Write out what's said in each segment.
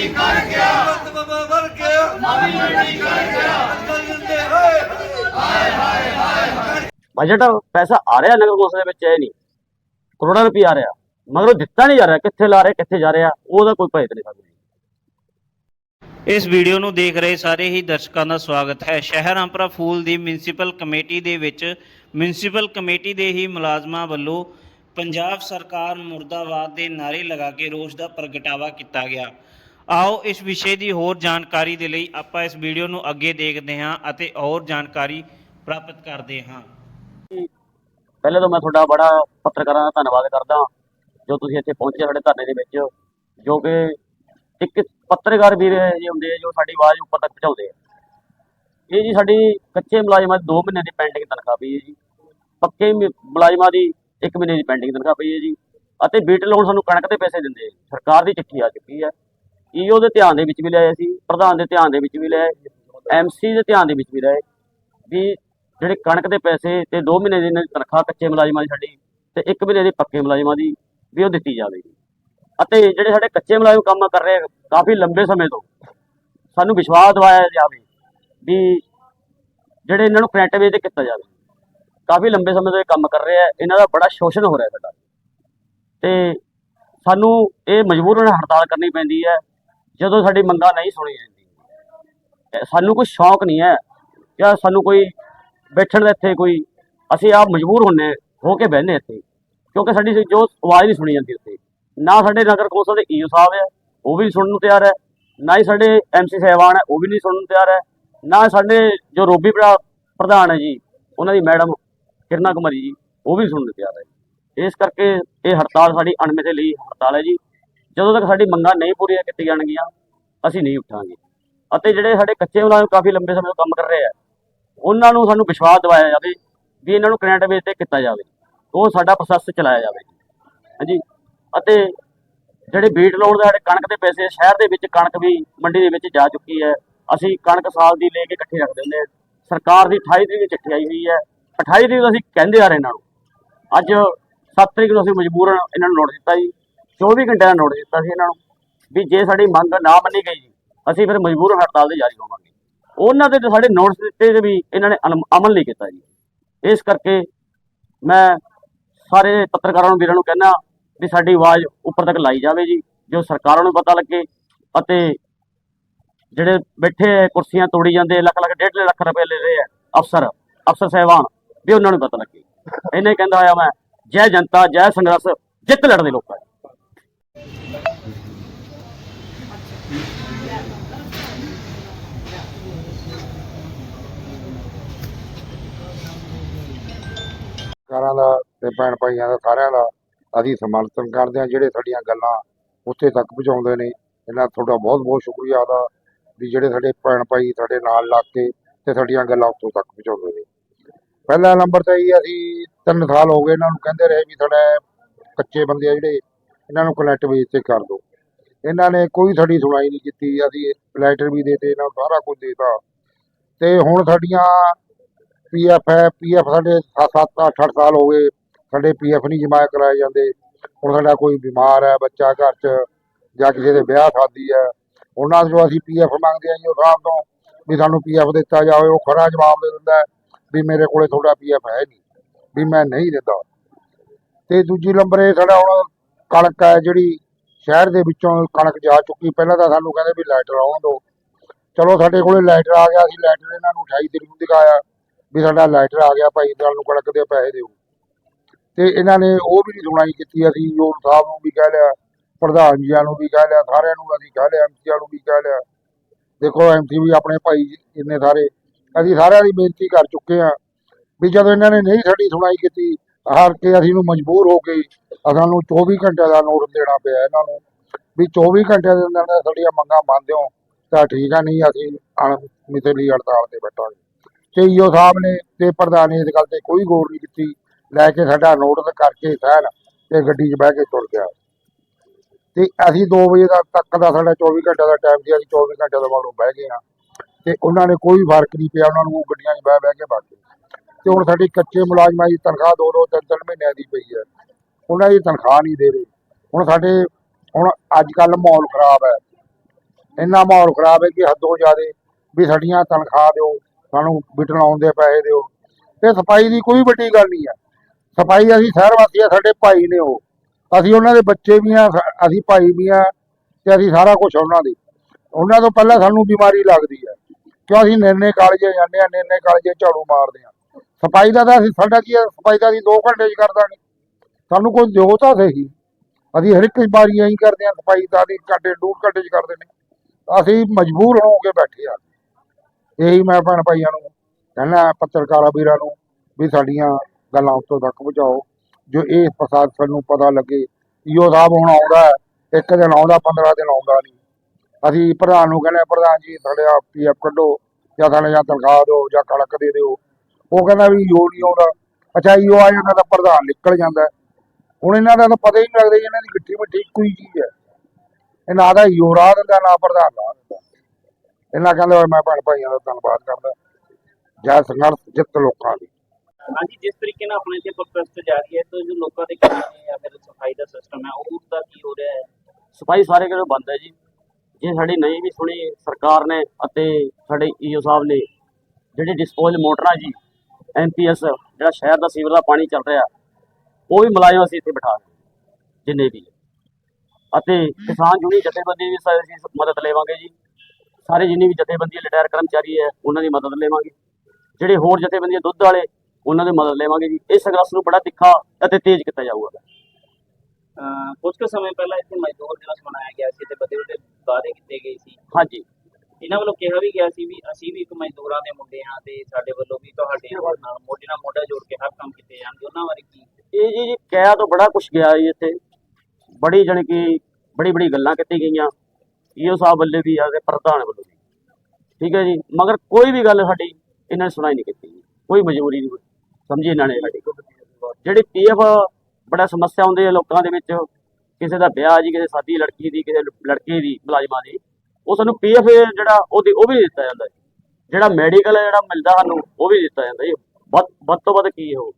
ਮੰਡੀ ਕਰ ਗਿਆ। ਬੰਦ ਬਾਬਾ ਵਰ ਗਿਆ। ਨਵੀਂ ਮੰਡੀ ਕਰ ਗਿਆ। ਅੰਕਲ ਜਿੰਦੇ ਹੋਏ ਹਾਏ। ਹਾਏ ਹਾਏ ਬਜਟ ਪੈਸਾ ਆ ਰਿਹਾ ਨਗਰ ਕੋਸ ਵਿੱਚ ਐ ਨਹੀਂ। ਕਰੋੜਾਂ ਰੁਪਏ ਆ ਰਿਹਾ। ਮਗਰ ਦਿੱਤਾ ਨਹੀਂ ਜਾ ਰਿਹਾ। ਕਿੱਥੇ ਲਾ ਰਿਹਾ ਕਿੱਥੇ ਜਾ ਰਿਹਾ ਉਹਦਾ ਕੋਈ ਭੇਤ ਨਹੀਂ ਸਾਨੂੰ। ਇਸ ਵੀਡੀਓ ਨੂੰ ਦੇਖ ਰਹੇ ਸਾਰੇ ਹੀ ਦਰਸ਼ਕਾਂ ਦਾ ਸਵਾਗਤ ਹੈ। ਸ਼ਹਿਰ ਅੰਪਰਾ ਫੂਲ ਦੀ ਮਿਊਨਿਸਪਲ ਕਮੇਟੀ ਦੇ ਵਿੱਚ ਮਿਊਨਿਸਪਲ ਕਮੇਟੀ ਦੇ ਹੀ ਮੁਲਾਜ਼ਮਾਂ ਵੱਲੋਂ ਪੰਜਾਬ ਸਰਕਾਰ ਮੁਰਦਾਬਾਦ ਦੇ ਨਾਰੇ ਲਗਾ ਕੇ ਰੋਸ ਦਾ ਪ੍ਰਗਟਾਵਾ ਕੀਤਾ ਗਿਆ। ਆਓ ਇਸ ਵਿਸ਼ੇ ਦੀ ਹੋਰ ਜਾਣਕਾਰੀ ਦੇ ਲਈ ਆਪਾਂ ਇਸ ਵੀਡੀਓ ਨੂੰ ਅੱਗੇ ਦੇਖਦੇ ਹਾਂ ਅਤੇ ਹੋਰ ਜਾਣਕਾਰੀ ਪ੍ਰਾਪਤ ਕਰਦੇ ਹਾਂ। ਪਹਿਲੇ ਤਾਂ ਮੈਂ ਤੁਹਾਡਾ ਬੜਾ ਪੱਤਰਕਾਰਾਂ ਦਾ ਧੰਨਵਾਦ ਕਰਦਾ ਜੋ ਤੁਸੀਂ ਇੱਥੇ ਪਹੁੰਚੇ ਸਾਡੇ ਧਰਨੇ ਦੇ ਵਿੱਚ, ਜੋ ਕਿ ਇੱਕ ਪੱਤਰਕਾਰ ਵੀਰ ਜੀ ਹੁੰਦੇ ਜੋ ਸਾਡੀ ਆਵਾਜ਼ ਉੱਪਰ ਤੱਕ ਪਹੁੰਚਾਉਂਦੇ ਆ। ਇਹ ਜੀ ਸਾਡੀ ਕੱਚੇ ਮੁਲਾਜ਼ਮਾਂ ਦੀ 2 ਮਹੀਨੇ ਦੀ ਪੈਂਡਿੰਗ ਤਨਖਾਹ ਪਈ ਹੈ ਜੀ। ਪੱਕੇ ਮੁਲਾਜ਼ਮਾਂ ਦੀ 1 ਮਹੀਨੇ ਦੀ ਪੈਂਡਿੰਗ ਤਨਖਾਹ ਪਈ ਹੈ ਜੀ। ਅਤੇ ਬੀਟ ਲੋਨ ਸਾਨੂੰ ਕਣਕ ਦੇ ਪੈਸੇ ਦਿੰਦੇ ਸਰਕਾਰ ਦੀ ਚਿੱਠੀ ਆ ਚੁੱਕੀ ਹੈ। ਈਓ ਦੇ ਧਿਆਨ ਦੇ ਵਿੱਚ ਵੀ ਲਿਆਏ ਸੀ, ਪ੍ਰਧਾਨ ਦੇ ਧਿਆਨ ਦੇ ਵਿੱਚ ਵੀ ਲਿਆਏ ਐਮਸੀ ਦੇ ਧਿਆਨ ਦੇ ਵਿੱਚ ਵੀ ਲਿਆਏ, ਵੀ ਜਿਹੜੇ ਕਣਕ ਦੇ ਪੈਸੇ ਤੇ 2 ਮਹੀਨੇ ਦੀ ਇਹਨਾਂ ਤਨਖਾਹ ਕੱਚੇ ਮੁਲਾਜ਼ਮਾਂ ਦੀ ਸਾਡੀ ਤੇ 1 ਮਹੀਨੇ ਦੀ ਪੱਕੇ ਮੁਲਾਜ਼ਮਾਂ ਦੀ ਵੀ ਉਹ ਦਿੱਤੀ ਜਾਵੇਗੀ। ਅਤੇ ਜਿਹੜੇ ਸਾਡੇ ਕੱਚੇ ਮੁਲਾਜ਼ਮ ਕੰਮ ਕਰ ਰਹੇ ਆ ਕਾਫੀ ਲੰਬੇ ਸਮੇਂ ਤੋਂ, ਸਾਨੂੰ ਵਿਸ਼ਵਾਸ ਦਿਵਾਇਆ ਜਾਵੇ ਵੀ ਜਿਹੜੇ ਇਹਨਾਂ ਨੂੰ ਕਰੰਟ ਵੇਚ ਤੇ ਕੀਤਾ ਜਾਵੇ। ਕਾਫੀ ਲੰਬੇ ਸਮੇਂ ਤੋਂ ਇਹ ਕੰਮ ਕਰ ਰਹੇ ਆ, ਇਹਨਾਂ ਦਾ ਬੜਾ ਸ਼ੋਸ਼ਣ ਹੋ ਰਿਹਾ ਸਾਡਾ। ਤੇ ਸਾਨੂੰ ਇਹ ਮਜਬੂਰਨ ਹੜਤਾਲ ਕਰਨੀ ਪੈਂਦੀ ਹੈ ਜਦੋਂ ਸਾਡੀ ਮੰਗਾਂ ਨਹੀਂ ਸੁਣੀ ਜਾਂਦੀ। ਸਾਨੂੰ ਕੋਈ ਸ਼ੌਕ ਨਹੀਂ ਹੈ ਜਾਂ ਸਾਨੂੰ ਕੋਈ ਬੈਠਣ ਦਾ ਇੱਥੇ ਕੋਈ ਅਸੀਂ ਆਪ ਮਜਬੂਰ ਹੁੰਨੇ ਹੋ ਕੇ ਬਹਿੰਦੇ ਇੱਥੇ, ਕਿਉਂਕਿ ਸਾਡੀ ਜੋ ਆਵਾਜ਼ ਨਹੀਂ ਸੁਣੀ ਜਾਂਦੀ ਉੱਥੇ। ਨਾ ਸਾਡੇ ਨਗਰ ਕੌਂਸਲ ਦੇ ਈਓ ਸਾਹਿਬ ਹੈ, ਉਹ ਵੀ ਸੁਣਨ ਨੂੰ ਤਿਆਰ ਹੈ, ਨਾ ਹੀ ਸਾਡੇ ਐਮਸੀ ਸਾਹਿਬਾਨ ਹੈ, ਉਹ ਵੀ ਨਹੀਂ ਸੁਣਨ ਨੂੰ ਤਿਆਰ ਹੈ, ਨਾ ਸਾਡੇ ਜੋ ਰੋਬੀ ਪ੍ਰਧਾਨ ਹੈ ਜੀ, ਉਹਨਾਂ ਦੀ ਮੈਡਮ ਕਿਰਨਾ ਕੁਮਾਰੀ ਜੀ, ਉਹ ਵੀ ਸੁਣਨ ਨੂੰ ਤਿਆਰ ਹੈ। ਇਸ ਕਰਕੇ ਇਹ ਹੜਤਾਲ ਸਾਡੀ ਅਣਮਿੱਥੇ ਲਈ ਹੜਤਾਲ ਹੈ ਜੀ। ਜਦੋਂ ਤੱਕ ਸਾਡੀ ਮੰਗਾਂ ਨਹੀਂ ਪੂਰੀਆਂ ਕੀਤੀਆਂ ਜਾਣਗੀਆਂ, ਅਸੀਂ ਨਹੀਂ ਉੱਠਾਂਗੇ। ਅਤੇ ਜਿਹੜੇ ਸਾਡੇ ਕੱਚੇ ਮੁਲਾਜ਼ਮ ਕਾਫੀ ਲੰਬੇ ਸਮੇਂ ਤੋਂ ਕੰਮ ਕਰ ਰਹੇ ਆ, ਉਹਨਾਂ ਨੂੰ ਸਾਨੂੰ ਵਿਸ਼ਵਾਸ ਦਿਵਾਇਆ ਜਾਵੇ ਵੀ ਇਹਨਾਂ ਨੂੰ ਕਰੰਟ ਬੇਸ ਤੇ ਕੀਤਾ ਜਾਵੇ, ਉਹ ਸਾਡਾ ਪ੍ਰੋਸੈਸ ਚਲਾਇਆ ਜਾਵੇ। ਹਾਂਜੀ? ਅਤੇ ਜਿਹੜੇ ਬੀਟ ਲਾਉਣ ਦੇ ਸਾਡੇ ਕਣਕ ਦੇ ਪੈਸੇ ਸ਼ਹਿਰ ਦੇ ਵਿੱਚ ਕਣਕ ਵੀ ਮੰਡੀ ਦੇ ਵਿੱਚ ਜਾ ਚੁੱਕੀ ਹੈ। ਅਸੀਂ ਕਣਕ ਸਾਲ ਦੀ ਲੈ ਕੇ ਇਕੱਠੇ ਰੱਖਦੇ ਹੁੰਦੇ ਹਾਂ। ਸਰਕਾਰ ਦੀ 28 ਤਰੀਕ ਦੀ ਚਿੱਠੀ ਆਈ ਹੋਈ ਹੈ। 28 ਤਰੀਕ ਤੋਂ ਅਸੀਂ ਕਹਿੰਦੇ ਆ ਰਹੇ ਇਹਨਾਂ ਨੂੰ। ਅੱਜ 7 ਤਰੀਕ ਨੂੰ ਅਸੀਂ ਮਜਬੂਰਨ ਇਹਨਾਂ ਨੂੰ ਨੋਟ ਦਿੱਤਾ ਜੀ। 24 ਘੰਟਿਆਂ ਦਾ ਨੋਟਿਸ ਦਿੱਤਾ ਸੀ ਇਹਨਾਂ ਨੂੰ ਵੀ ਜੇ ਸਾਡੀ ਮੰਗ ਨਾ ਮੰਨੀ ਗਈ ਜੀ ਅਸੀਂ ਫਿਰ ਮਜ਼ਬੂਰ ਹੜਤਾਲ ਦੇ ਜਾਰੀ ਹੋਵਾਂਗੇ। ਉਹਨਾਂ ਦੇ ਸਾਡੇ ਨੋਟਿਸ ਦਿੱਤੇ ਤੇ ਵੀ ਇਹਨਾਂ ਨੇ ਅਨਮ- ਅਮਲ ਨਹੀਂ ਕੀਤਾ ਜੀ। ਇਸ ਕਰਕੇ ਮੈਂ ਸਾਰੇ ਪੱਤਰਕਾਰਾਂ ਨੂੰ, ਵੀਰਾਂ ਨੂੰ ਕਹਿਣਾ ਵੀ ਸਾਡੀ ਆਵਾਜ਼ ਉੱਪਰ ਤੱਕ ਲਾਈ ਜਾਵੇ ਜੀ, ਜੋ ਸਰਕਾਰਾਂ ਨੂੰ ਪਤਾ ਲੱਗੇ ਅਤੇ ਜਿਹੜੇ ਬੈਠੇ ਕੁਰਸੀਆਂ ਤੋੜੀ ਜਾਂਦੇ ਲੱਖ ਲੱਖ ਡੇਢ ਲੱਖ ਰੁਪਏ ਲੈ ਰਹੇ ਆ, ਅਫਸਰ ਅਫਸਰ ਸਹਿਬਾਨ, ਵੀ ਉਹਨਾਂ ਨੂੰ ਪਤਾ ਲੱਗੇ। ਇਹਨੇ ਕਹਿੰਦਾ ਹੋਇਆ ਮੈਂ, ਜੈ ਜਨਤਾ, ਜੈ ਸੰਘਰਸ਼, ਜਿੱਤ ਲੜਦੇ ਲੋਕਾਂ ਸਰਕਾਰਾਂ ਦਾ ਤੇ ਭੈਣ ਭਾਈਆਂ ਦਾ ਸਾਰਿਆਂ ਦਾ ਅਸੀਂ ਸਮਰਥਨ ਕਰਦੇ ਹਾਂ, ਜਿਹੜੇ ਸਾਡੀਆਂ ਗੱਲਾਂ ਉੱਥੇ ਤੱਕ ਪਹੁੰਚਾਉਂਦੇ ਨੇ। ਇਹਨਾਂ ਦਾ ਤੁਹਾਡਾ ਬਹੁਤ ਬਹੁਤ ਸ਼ੁਕਰੀਆ ਦਾ ਵੀ ਜਿਹੜੇ ਸਾਡੇ ਭੈਣ ਭਾਈ ਸਾਡੇ ਨਾਲ ਲੱਗ ਕੇ ਤੇ ਸਾਡੀਆਂ ਗੱਲਾਂ ਉੱਥੋਂ ਤੱਕ ਪਹੁੰਚਾਉਂਦੇ ਨੇ। ਪਹਿਲਾ ਨੰਬਰ ਤੇ ਹੀ ਅਸੀਂ ਤਿੰਨ ਸਾਲ ਹੋ ਗਏ ਇਹਨਾਂ ਨੂੰ ਕਹਿੰਦੇ ਰਹੇ ਵੀ ਸਾਡਾ ਕੱਚੇ ਬੰਦੇ ਆ ਜਿਹੜੇ ਇਹਨਾਂ ਨੂੰ ਕਨੈਕਟ ਵੇਚ ਤੇ ਕਰ ਦਿਓ ਇਹਨਾਂ ਨੇ ਕੋਈ ਸਾਡੀ ਸੁਣਾਈ ਨਹੀਂ ਕੀਤੀ, ਅਸੀਂ ਲੈਟਰ ਵੀ ਦੇਤੇ, ਇਹਨਾਂ ਨੂੰ ਸਾਰਾ ਕੁਝ ਦੇਤਾ। ਤੇ ਹੁਣ ਸਾਡੀਆਂ ਪੀਐਫ ਹੈ ਪੀਐਫ ਸਾਡੇ 7 8 8 ਸਾਲ ਹੋ ਗਏ, ਸਾਡੇ ਪੀਐਫ ਨਹੀਂ ਜਮ੍ਹਾਂ ਕਰਾਏ ਜਾਂਦੇ। ਹੁਣ ਸਾਡਾ ਕੋਈ ਬਿਮਾਰ ਹੈ, ਬੱਚਾ ਘਰ 'ਚ ਜਾਂ ਕਿਸੇ ਦੇ ਵਿਆਹ ਸ਼ਾਦੀ ਹੈ, ਉਹਨਾਂ ਤੋਂ ਅਸੀਂ ਪੀਐਫ ਮੰਗਦੇ ਆਂ ਜੀ ਉਹ ਸਾਹਿਬ ਤੋਂ, ਵੀ ਸਾਨੂੰ ਪੀਐਫ ਦਿੱਤਾ ਜਾਵੇ, ਉਹ ਖਰਾ ਜਵਾਬ ਦੇ ਦਿੰਦਾ ਵੀ ਮੇਰੇ ਕੋਲੇ ਤੁਹਾਡਾ ਪੀਐਫ ਹੈ ਨਹੀਂ, ਵੀ ਮੈਂ ਨਹੀਂ ਦਿੰਦਾ। ਤੇ ਦੂਜੀ ਨੰਬਰ ਇਹ ਸਾਡਾ ਹੁਣ ਕਣਕ ਹੈ ਜਿਹੜੀ ਸ਼ਹਿਰ ਦੇ ਵਿੱਚੋਂ ਕਣਕ ਜਾ ਚੁੱਕੀ, ਪਹਿਲਾਂ ਤਾਂ ਸਾਨੂੰ ਕਹਿੰਦੇ ਵੀ ਲਾਈਟਰ ਆਉਣ ਦਿਓ। ਚਲੋ ਸਾਡੇ ਕੋਲੇ ਲਾਈਟਰ ਆ ਗਿਆ, ਅਸੀਂ ਲਾਈਟਰ ਇਹਨਾਂ ਨੂੰ 28 ਤਰੀਕ ਨੂੰ ਦਿਖਾਇਆ ਵੀ ਸਾਡਾ ਲਾਈਟਰ ਆ ਗਿਆ, ਭਾਈ ਸਾਨੂੰ ਕਣਕ ਦੇ ਪੈਸੇ ਦਿਓ। ਤੇ ਇਹਨਾਂ ਨੇ ਉਹ ਵੀ ਨਹੀਂ ਸੁਣਾਈ ਕੀਤੀ, ਅਸੀਂ ਜੋਰ ਸਾਹਿਬ ਨੂੰ ਵੀ ਕਹਿ ਲਿਆ, ਪ੍ਰਧਾਨ ਜੀਆਂ ਨੂੰ ਵੀ ਕਹਿ ਲਿਆ, ਸਾਰਿਆਂ ਨੂੰ ਅਸੀਂ ਕਹਿ ਲਿਆ ਐਮਸੀਆਂ ਨੂੰ ਵੀ ਕਹਿ ਲਿਆ। ਦੇਖੋ ਐਮਸੀ ਵੀ ਆਪਣੇ ਭਾਈ ਇੰਨੇ ਸਾਰੇ, ਅਸੀਂ ਸਾਰਿਆਂ ਦੀ ਬੇਨਤੀ ਕਰ ਚੁੱਕੇ ਹਾਂ ਵੀ ਜਦੋਂ ਇਹਨਾਂ ਨੇ ਨਹੀਂ ਸਾਡੀ ਸੁਣਾਈ ਕੀਤੀ ਹਾਰ ਕੇ ਅਸੀਂ ਨੂੰ ਮਜਬੂਰ ਹੋ ਕੇ ਸਾਨੂੰ 24 ਘੰਟੇ ਦਾ ਨੋਟਿਸ ਦੇਣਾ ਪਿਆ ਇਹਨਾਂ ਨੂੰ ਵੀ 24 ਘੰਟੇ ਦੇ ਅੰਦਰ ਸਾਡੀਆਂ ਮੰਗਾਂ ਮੰਨ ਦਿਓ ਤਾਂ ਠੀਕ ਆ, ਨਹੀਂ ਅਸੀਂ ਅਣਮਿੱਥੇ ਲਈ ਹੜਤਾਲ ਤੇ ਬੈਠਾਂਗੇ। ਤੇ ਈਓ ਸਾਹਿਬ ਨੇ ਤੇ ਪ੍ਰਧਾਨ ਨੇ ਇਸ ਗੱਲ ਤੇ ਕੋਈ ਗੌਰ ਨਹੀਂ ਕੀਤੀ। ਲੈ ਕੇ ਸਾਡਾ ਨੋਟਿਸ ਕਰਕੇ ਸਹਿਣ ਤੇ ਗੱਡੀ 'ਚ ਬਹਿ ਕੇ ਤੁਰ ਗਿਆ। ਤੇ ਅਸੀਂ 2 ਵਜੇ ਦਾ ਤੱਕ ਦਾ ਸਾਡਾ 24 ਘੰਟੇ ਦਾ ਟਾਈਮ ਸੀ, ਅਸੀਂ 24 ਘੰਟੇ ਦਾ ਮਗਰੋਂ ਬਹਿ ਗਏ ਹਾਂ। ਤੇ ਉਹਨਾਂ ਨੇ ਕੋਈ ਫ਼ਰਕ ਨਹੀਂ ਪਿਆ, ਉਹਨਾਂ ਨੂੰ ਗੱਡੀਆਂ 'ਚ ਬਹਿ ਬਹਿ ਕੇ ਬਾਕੀ ਤੇ ਹੁਣ ਸਾਡੀ ਕੱਚੇ ਮੁਲਾਜ਼ਮਾਂ ਦੀ ਤਨਖਾਹ ਦੋ ਦੋ ਤਿੰਨ ਤਿੰਨ ਮਹੀਨਿਆਂ ਦੀ ਪਈ ਹੈ। ਉਹਨਾਂ ਦੀ ਤਨਖਾਹ ਨਹੀਂ ਦੇ ਰਹੇ। ਹੁਣ ਸਾਡੇ ਹੁਣ ਅੱਜ ਕੱਲ ਮਾਹੌਲ ਖਰਾਬ ਹੈ। ਇੰਨਾ ਮਾਹੌਲ ਖਰਾਬ ਹੈ ਕਿ ਹੱਦੋਂ ਜ਼ਿਆਦੇ ਵੀ ਸਾਡੀਆਂ ਤਨਖਾਹ ਦਿਓ, ਸਾਨੂੰ ਬਿਟਣ ਆਉਣ ਦੇ ਪੈਸੇ ਦਿਓ। ਇਹ ਸਫ਼ਾਈ ਦੀ ਕੋਈ ਵੱਡੀ ਗੱਲ ਨਹੀਂ ਹੈ। ਸਫ਼ਾਈ ਅਸੀਂ ਸ਼ਹਿਰ ਵਾਸੀ ਆ, ਸਾਡੇ ਭਾਈ ਨੇ ਉਹ। ਅਸੀਂ ਉਹਨਾਂ ਦੇ ਬੱਚੇ ਵੀ ਆ ਅਸੀਂ ਭਾਈ ਵੀ ਆ ਤੇ ਅਸੀਂ ਸਾਰਾ ਕੁਝ ਉਹਨਾਂ ਦੀ। ਉਹਨਾਂ ਤੋਂ ਪਹਿਲਾਂ ਸਾਨੂੰ ਬਿਮਾਰੀ ਲੱਗਦੀ ਹੈ। ਕਿਉਂ ਅਸੀਂ ਨਿਰਨੇ ਕਾਲਜੇ ਜਾਂਦੇ ਆ ਨਿਰਨੇ ਕਾਲਜੇ ਝਾੜੂ ਮਾਰਦੇ ਆ। ਸਫ਼ਾਈ ਦਾ ਤਾਂ ਅਸੀਂ ਸਾਡਾ ਕੀ ਹੈ ਸਫ਼ਾਈ ਦਾ ਅਸੀਂ 2 ਘੰਟੇ 'ਚ ਕਰ ਦਾਂਗੇ ਸਾਨੂੰ ਕੋਈ ਦਿਓ ਤਾਂ ਸਹੀ। ਅਸੀਂ ਹਰ ਇੱਕ ਵਾਰੀ ਐਂ ਕਰਦੇ ਹਾਂ ਸਫ਼ਾਈ ਦਾ ਅਸੀਂ ਘੰਟੇ ਡੂਢ ਘੰਟੇ 'ਚ ਕਰਦੇ ਨੇ ਅਸੀਂ ਮਜਬੂਰ ਹੋ ਕੇ ਬੈਠੇ ਆ ਇਹੀ ਮੈਂ ਭੈਣ ਭਾਈਆਂ ਨੂੰ ਕਹਿਣਾ ਪੱਤਰਕਾਰਾਂ ਵੀਰਾਂ ਨੂੰ ਵੀ ਸਾਡੀਆਂ ਗੱਲਾਂ ਉੱਤੋਂ ਤੱਕ ਪਹੁੰਚਾਓ। ਜੋ ਇਹ ਪ੍ਰਸ਼ਾਸਨ ਨੂੰ ਪਤਾ ਲੱਗੇ, ਈਓ ਸਾਹਿਬ ਹੁਣ ਆਉਂਦਾ ਇੱਕ ਦਿਨ ਆਉਂਦਾ 15 ਦਿਨ ਆਉਂਦਾ ਨਹੀਂ। ਅਸੀਂ ਪ੍ਰਧਾਨ ਨੂੰ ਕਹਿੰਦੇ ਪ੍ਰਧਾਨ ਜੀ, ਸਾਡੇ ਆ ਪੀਐਫ ਕੱਢੋ, ਜਾਂ ਸਾਡੇ ਜਾਂ ਤਨਖਾਹ ਦਿਓ, ਜਾਂ ਕਣਕ ਦੇ ਦਿਓ। ਉਹ ਕਹਿੰਦਾ ਵੀ ਈਓ ਨਹੀਂ ਆਉਂਦਾ। ਅੱਛਾ ਈਓ ਆ ਜਾਂਦਾ ਤਾਂ ਪ੍ਰਧਾਨ ਨਿਕਲ ਜਾਂਦਾ। ਹੁਣ ਇਹਨਾਂ ਦਾ ਤਾਂ ਪਤਾ ਹੀ ਨਹੀਂ ਲੱਗਦਾ ਜੀ, ਇਹਨਾਂ ਦੀ ਗਿੱਠੀ ਮਿੱਠੀ ਇੱਕੋ ਹੀ ਚੀਜ਼ ਹੈ। ਇਹ ਨਾ ਦਾ ਈਓ ਰਾਹ ਦਿੰਦਾ ਨਾ ਪ੍ਰਧਾਨ ਰਾਹ ਦਿੰਦਾ। ਇਹਨਾਂ ਕਹਿੰਦੇ ਹੋਏ ਮੈਂ ਭੈਣ ਭਾਈਆਂ ਦਾ ਧੰਨਵਾਦ ਕਰਦਾ। ਜੈ ਸੰਘਰਸ਼ ਜਿੱਤ ਲੋਕਾਂ ਦੀ। ਹਾਂਜੀ ਜਿਸ ਤਰੀਕੇ ਨਾਲ ਆਪਣੇ ਤੇ ਪ੍ਰੋਟੈਸਟ ਜਾਰੀ ਹੈ ਤਾਂ ਜੋ ਲੋਕਾਂ ਦੇ ਕੰਮ ਨੇ ਜਾਂ ਫਿਰ ਸਫ਼ਾਈ ਦਾ ਸਿਸਟਮ ਹੈ ਉਹ ਦਾ ਕੀ ਹੋ ਰਿਹਾ ਹੈ? ਸਫ਼ਾਈ ਸਾਰੇ ਕਿਤੇ ਬੰਦ ਹੈ ਜੀ? ਜੇ ਸਾਡੀ ਨਹੀਂ ਵੀ ਸੁਣੀ ਸਰਕਾਰ ਨੇ ਅਤੇ ਸਾਡੇ ਈਓ ਸਾਹਿਬ ਨੇ ਜਿਹੜੀ ਡਿਸਪੋਜ਼ਲ ਮੋਟਰਾਂ ਜੀ ਐਮਪੀਐਸ ਜਿਹੜਾ ਸ਼ਹਿਰ ਦਾ ਸੀਵਰ ਦਾ ਪਾਣੀ ਚੱਲ ਰਿਹਾ ਉਹ ਵੀ ਮੁਲਾਜ਼ਮ ਅਸੀਂ ਇੱਥੇ ਬਿਠਾ ਰਹੇ ਜਿੰਨੇ ਵੀ ਅਤੇ ਕਿਸਾਨ ਯੂਨੀਅਨ ਜਥੇਬੰਦੀ ਵੀ ਅਸੀਂ ਮਦਦ ਲੇਵਾਂਗੇ ਜੀ। ਸਾਰੇ ਜਿੰਨੀ ਵੀ ਜਥੇਬੰਦੀ ਰਿਟਾਇਰ ਕਰਮਚਾਰੀ ਹੈ ਉਹਨਾਂ ਦੀ ਮਦਦ ਲੇਵਾਂਗੇ। ਜਿਹੜੇ ਹੋਰ ਜਥੇਬੰਦੀਆਂ ਦੁੱਧ ਵਾਲੇ ਉਹਨਾਂ ਦੀ ਮਦਦ ਲੇਵਾਂਗੇ ਜੀ। ਇਸ ਸੰਘਰਸ਼ ਨੂੰ ਬੜਾ ਤਿੱਖਾ ਅਤੇ ਤੇਜ਼ ਕੀਤਾ ਜਾਊਗਾ। ਕੁਝ ਕੁ ਸਮੇਂ ਪਹਿਲਾਂ ਇੱਥੇ ਮਜ਼ਦੂਰ ਦਿਵਸ ਮਨਾਇਆ ਗਿਆ ਸੀ ਤੇ ਵੱਡੇ ਵੱਡੇ ਵਾਅਦੇ ਕੀਤੇ ਗਏ ਸੀ। ਹਾਂਜੀ। ਇਹਨਾਂ ਵੱਲੋਂ ਕਿਹਾ ਵੀ ਗਿਆ ਸੀ ਵੀ ਅਸੀਂ ਵੀ ਇੱਕ ਮਜ਼ਦੂਰਾਂ ਦੇ ਮੁੰਡੇ ਹਾਂ ਤੇ ਸਾਡੇ ਵੱਲੋਂ ਵੀ ਤੁਹਾਡੇ ਨਾਲ ਮੋਢੇ ਨਾਲ ਮੋਢਾ ਜੋੜ ਕੇ ਹਰ ਕੰਮ ਕੀਤੇ ਜਾਣਗੇ। ਉਹਨਾਂ ਬਾਰੇ ਕੀ? ਇਹ ਜੀ ਜੀ ਕਹਿਆ ਤਾਂ ਬੜਾ ਕੁਝ ਗਿਆ ਜੀ ਇੱਥੇ। ਬੜੀ ਜਾਣੀ ਕਿ ਬੜੀ ਬੜੀ ਗੱਲਾਂ ਕੀਤੀ ਗਈਆਂ। ਈਓ ਸਾਹਿਬ ਵੱਲੋਂ ਵੀ ਆ ਤੇ ਪ੍ਰਧਾਨ ਵੱਲੋਂ ਵੀ। ਠੀਕ ਹੈ ਜੀ? ਮਗਰ ਕੋਈ ਵੀ ਗੱਲ ਸਾਡੀ ਇਹਨਾਂ ਨੇ ਸੁਣਾਈ ਨਹੀਂ ਕੀਤੀ। ਕੋਈ ਮਜਬੂਰੀ ਨਹੀਂ ਸਮਝੀ ਇਹਨਾਂ ਨੇ ਸਾਡੀ। ਜਿਹੜੀ ਪੀਐਫ ਬੜਾ ਸਮੱਸਿਆ ਹੁੰਦੀ ਹੈ ਲੋਕਾਂ ਦੇ ਵਿੱਚ। ਕਿਸੇ ਦਾ ਵਿਆਹ ਜੀ ਕਿਸੇ ਸਾਦੀ ਲੜਕੀ ਦੀ ਕਿਸੇ ਲੜਕੇ ਦੀ ਮੁਲਾਜ਼ਮਾਂ ਦੀ। ਉਹ ਸਾਨੂੰ ਪੀਐਫ ਜਿਹੜਾ ਉਹਦੀ ਉਹ ਵੀ ਦਿੱਤਾ ਜਾਂਦਾ ਜੀ। ਜਿਹੜਾ ਮੈਡੀਕਲ ਜਿਹੜਾ ਮਿਲਦਾ ਸਾਨੂੰ ਉਹ ਵੀ ਦਿੱਤਾ ਜਾਂਦਾ ਜੀ। ਵੱਧ ਤੋਂ ਵੱਧ ਕੀ ਹੋ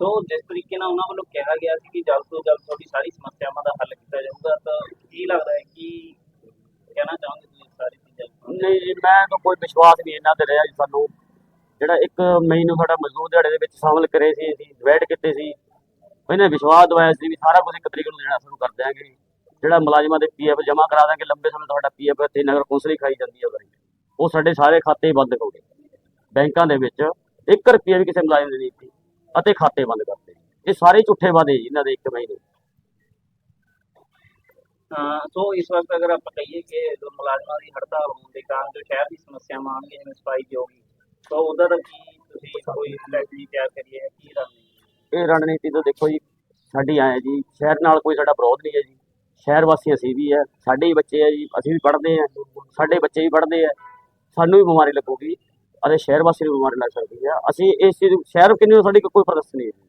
ਸੋ ਜਿਸ ਤਰੀਕੇ ਨਾਲ ਉਹਨਾਂ ਵੱਲੋਂ ਕਿਹਾ ਗਿਆ ਸੀ ਕਿ ਜਲਦ ਤੋਂ ਜਲਦ ਤੁਹਾਡੀ ਸਾਰੀ ਸਮੱਸਿਆਵਾਂ ਦਾ ਹੱਲ ਕੀਤਾ ਜਾਊਗਾ ਤਾਂ ਕੀ ਲੱਗਦਾ ਹੈ ਕਿ ਕਹਿਣਾ ਚਾਹੁੰਦੇ ਤੁਸੀਂ ਸਾਰੀ ਚੀਜ਼ਾਂ ਨਹੀਂ ਜੀ ਮੈਂ ਤਾਂ ਕੋਈ ਵਿਸ਼ਵਾਸ ਨਹੀਂ ਇਹਨਾਂ ਤੇ ਰਿਹਾ ਜੀ ਸਾਨੂੰ। ਜਿਹੜਾ ਇੱਕ ਮਈ ਨੂੰ ਸਾਡਾ ਮਜ਼ਦੂਰ ਦਿਹਾੜੇ ਦੇ ਵਿੱਚ ਸ਼ਾਮਲ ਕਰੇ ਸੀ ਅਸੀਂ ਡਿਵਾਈਡ ਕੀਤੇ ਸੀ। ਇਹਨੇ ਵਿਸ਼ਵਾਸ ਦਵਾਇਆ ਸੀ ਵੀ ਸਾਰਾ ਕੁਝ ਇੱਕ ਤਰੀਕ ਨੂੰ ਦੇਣਾ ਸ਼ੁਰੂ ਕਰ ਦਿਆਂਗੇ। ਜਿਹੜਾ ਮੁਲਾਜ਼ਮਾਂ ਦੇ ਪੀਐਫ ਜਮ੍ਹਾਂ ਕਰਾ ਦਾਂਗੇ ਲੰਬੇ ਸਮੇਂ ਤੋਂ ਸਾਡਾ ਪੀਐਫ ਇੱਥੇ ਨਗਰ ਕੌਂਸਲ ਹੀ ਖਾਈ ਜਾਂਦੀ ਹੈ ਉਹਦੀ ਉਹ ਸਾਡੇ ਸਾਰੇ ਖਾਤੇ ਬੰਦ ਹੋ ਗਏ। ਬੈਂਕਾਂ ਦੇ ਵਿੱਚ 1 ਰੁਪਿਆ ਵੀ ਕਿਸੇ ਮੁਲਾਜ਼ਮ ਦੀ ਨਹੀਂ ਸੀ ਅਤੇ ਖਾਤੇ ਬੰਦ ਕਰਤੇ। ਇਹ ਸਾਰੇ ਝੂਠੇ ਵਾਅਦੇ ਜੀ ਇਹਨਾਂ ਦੇ ਇੱਕ ਮਈ ਨੂੰ ਹਾਂ ਸੋ ਇਸ ਵਕਤ ਅਗਰ ਆਪਾਂ ਕਹੀਏ ਕਿ ਜੋ ਮੁਲਾਜ਼ਮਾਂ ਦੀ ਹੜਤਾਲ ਹੋਣ ਦੇ ਕਾਰਨ ਜੋ ਸ਼ਹਿਰ ਦੀ ਸਮੱਸਿਆਵਾਂ ਆਉਣਗੀਆਂ ਜਿਵੇਂ ਸਫ਼ਾਈ ਦੀ ਹੋਗੀ ਤਾਂ ਉਹਦਾ ਤਾਂ ਕੀ ਤੁਸੀਂ ਕੋਈ ਸਟ੍ਰੈਟਜੀ ਤਿਆਰ ਕਰੀ ਹੈ ਕੀ ਰਣਨੀਤੀ? ਇਹ ਰਣਨੀਤੀ ਤੋਂ ਦੇਖੋ ਜੀ ਸਾਡੀ ਆਏ ਜੀ ਸ਼ਹਿਰ ਨਾਲ ਕੋਈ ਸਾਡਾ ਵਿਰੋਧ ਨਹੀਂ ਹੈ ਜੀ। ਸ਼ਹਿਰ ਵਾਸੀ ਅਸੀਂ ਵੀ ਹੈ ਸਾਡੇ ਹੀ ਬੱਚੇ ਹੈ ਜੀ, ਅਸੀਂ ਵੀ ਪੜ੍ਹਦੇ ਹਾਂ ਸਾਡੇ ਬੱਚੇ ਵੀ ਪੜ੍ਹਦੇ ਆ, ਸਾਨੂੰ ਵੀ ਬਿਮਾਰੀ ਲੱਗੂਗੀ ਅਤੇ ਸ਼ਹਿਰ ਵਾਸੀ ਨੂੰ ਬਿਮਾਰੀ ਲੱਗ ਸਕਦੀ ਹੈ ਅਸੀਂ ਇਸ ਚੀਜ਼ ਨੂੰ, ਸ਼ਹਿਰ ਕਿੰਨੇ ਸਾਡੀ ਕੋਈ ਪ੍ਰਦਰਸ਼ਨ ਨਹੀਂ ਹੈ ਜੀ।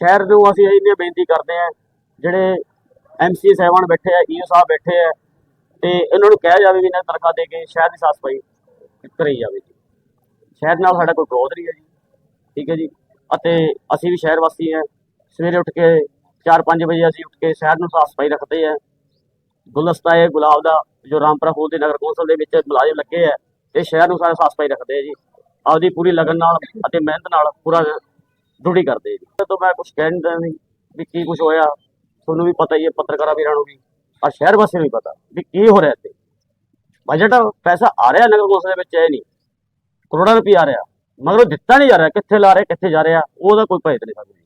ਸ਼ਹਿਰ ਨੂੰ ਅਸੀਂ ਇੰਨੀ ਬੇਨਤੀ ਕਰਦੇ ਹਾਂ ਜਿਹੜੇ ਐਮਸੀ ਸਾਹਿਬਾਨ ਬੈਠੇ ਆ ਈਓ ਸਾਹਿਬ ਬੈਠੇ ਆ, ਤੇ ਇਹਨਾਂ ਨੂੰ ਕਿਹਾ ਜਾਵੇ ਵੀ ਇਹਨਾਂ ਨੂੰ ਤਨਖਾਹ ਦੇ ਕੇ ਸ਼ਹਿਰ ਦੀ ਸਾਫ਼ ਸਫ਼ਾਈ ਕਰੀ ਜਾਵੇ ਜੀ। ਸ਼ਹਿਰ ਨਾਲ ਸਾਡਾ ਕੋਈ ਵਿਰੋਧ ਨਹੀਂ ਹੈ ਜੀ, ਠੀਕ ਹੈ ਜੀ। ਅਤੇ ਅਸੀਂ ਵੀ ਸ਼ਹਿਰ ਵਾਸੀ ਹਾਂ ਸਵੇਰੇ ਉੱਠ ਕੇ 4-5 ਵਜੇ ਅਸੀਂ ਉੱਠ ਕੇ ਸ਼ਹਿਰ ਨੂੰ ਸਾਫ਼ ਸਫ਼ਾਈ ਰੱਖਦੇ ਆ। ਗੁਲਦਸਤਾ ਹੈ, ਗੁਲਾਬ ਦਾ, ਜੋ ਰਾਮਪੁਰਾ ਫੂਲ ਦੇ ਨਗਰ ਕੌਂਸਲ ਦੇ ਵਿੱਚ ਮੁਲਾਜ਼ਮ ਲੱਗੇ ਆ, ਇਹ ਸ਼ਹਿਰ ਨੂੰ ਸਾਰਾ ਸਾਫ਼ ਸਫ਼ਾਈ ਰੱਖਦੇ ਆ ਜੀ। ਆਪਦੀ ਪੂਰੀ ਲਗਨ ਨਾਲ ਅਤੇ ਮਿਹਨਤ ਨਾਲ ਪੂਰਾ ਡਿਊਟੀ ਕਰਦੇ ਆ ਜੀ। ਤੋਂ ਮੈਂ ਕੁਝ ਕਹਿ ਨਹੀਂ ਵੀ ਕੀ ਕੁਝ ਹੋਇਆ। ਤੁਹਾਨੂੰ ਵੀ ਪਤਾ ਹੀ ਹੈ, ਪੱਤਰਕਾਰਾਂ ਵੀਰਾਂ ਨੂੰ ਵੀ। ਆ ਸ਼ਹਿਰ ਵਾਸੀਆਂ ਨੂੰ ਵੀ ਪਤਾ ਵੀ ਕੀ ਹੋ ਰਿਹਾ ਇੱਥੇ। ਬਜਟ ਪੈਸਾ ਆ ਰਿਹਾ ਨਗਰ ਕੌਂਸਲ ਦੇ ਵਿੱਚ ਇਹ ਨਹੀਂ। ਕਰੋੜਾਂ ਰੁਪਏ ਆ ਰਿਹਾ। ਮਗਰ ਉਹ ਦਿੱਤਾ ਨਹੀਂ ਜਾ ਰਿਹਾ, ਕਿੱਥੇ ਲਾ ਰਿਹਾ, ਕਿੱਥੇ ਜਾ ਰਿਹਾ, ਉਹਦਾ ਕੋਈ ਭੇਤ ਨਹੀਂ ਸਾਨੂੰ